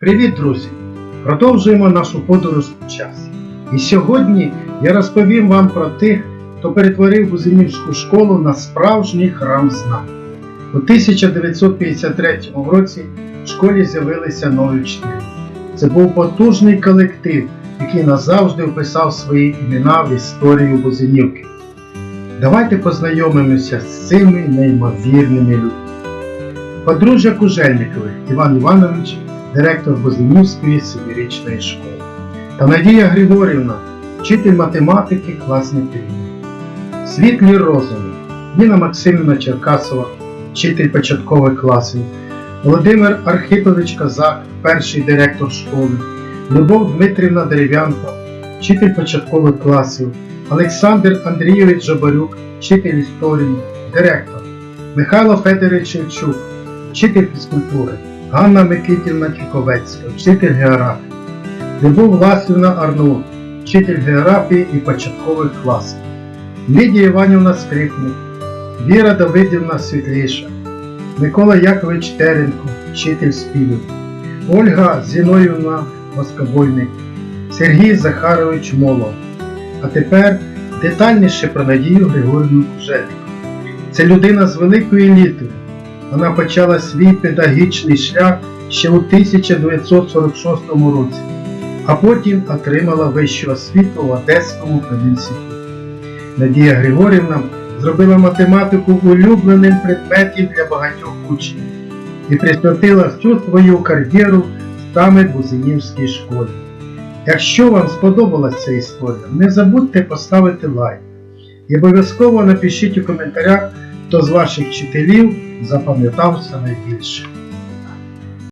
Привіт, друзі! Продовжуємо нашу подорож у часі. І сьогодні я розповім вам про тих, хто перетворив Бузинівську школу на справжній храм знань. У 1953 році в школі з'явилися нові вчителі. Це був потужний колектив, який назавжди вписав свої імена в історію Бузинівки. Давайте познайомимося з цими неймовірними людьми. Подружжя Кужельникових Іван Іванович, директор Бузинівської семирічної школи. Та Надія Григорівна, вчитель математики, класний керівник. Світлі розуми, Ніна Максимівна Черкасова, вчитель початкових класів, Володимир Архипович Казак, перший директор школи, Любов Дмитрівна Дерев'янко, вчитель початкових класів, Олександр Андрійович Жабарюк, вчитель історії, директор, Михайло Федорович Шевчук, вчитель фізкультури, Ганна Микитівна Кіковецька, вчитель географії, Любов Власівна Арнул, вчитель географії і початкових класів, Лідія Іванівна Скрипник, Віра Давидівна Світліша, Микола Якович Теренко, вчитель співів, Ольга Зіноївна Москобойник, Сергій Захарович Молов. А тепер детальніше про Надію Григорівну Кужельнику. Це людина з великої літери. Вона почала свій педагогічний шлях ще у 1946 році, а потім отримала вищу освіту в Одеському пединституті. Надія Григорівна зробила математику улюбленим предметом для багатьох учнів і присвятила всю свою кар'єру саме Бузинівській школі. Якщо вам сподобалася ця історія, не забудьте поставити лайк і обов'язково напишіть у коментарях, хто з ваших вчителів запам'ятався найбільше.